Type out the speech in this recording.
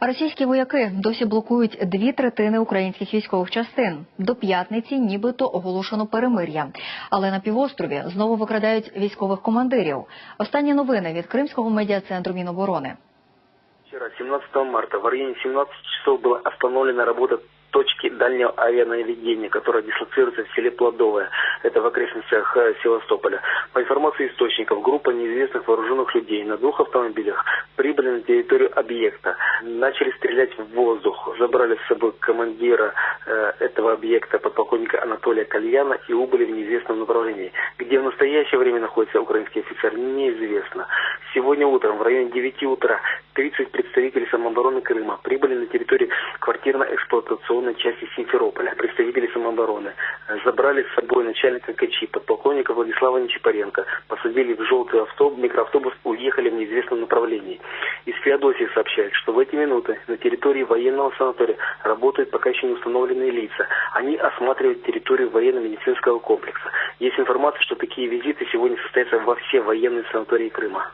Російські вояки досі блокують дві третини українських військових частин. До п'ятниці нібито оголошено перемир'я. Але на півострові знову викрадають військових командирів. Останні новини від Кримського медіа-центру Міноборони. Вчера, 17 марта, в районе 17 часов была остановлена работа точки дальнего авианаведения, которая дислоцируется в селе Плодовое, это в окрестностях э, Севастополя. По информации источников, группа неизвестных вооруженных людей на двух автомобилях прибыли на территорию объекта, начали стрелять в воздух, забрали с собой командира э, этого объекта, подполковника Анатолия Кальяна, и убыли в неизвестном направлении. Где в настоящее время находится украинский офицер, неизвестно. Сегодня утром, в районе 9 утра, 30 представителей самообороны Крыма прибыли на территорию квартирно-эксплуатационной части Симферополя. Представители самообороны забрали с собой начальника КЧИ, подполковника Владислава Нечипаренко, посадили в желтый автобус, микроавтобус, уехали в неизвестном направлении. Из Феодосии сообщают, что в эти минуты на территории военного санатория работают пока еще не установленные лица. Они осматривают территорию военно-медицинского комплекса. Есть информация, что такие визиты сегодня состоятся во все военные санатории Крыма.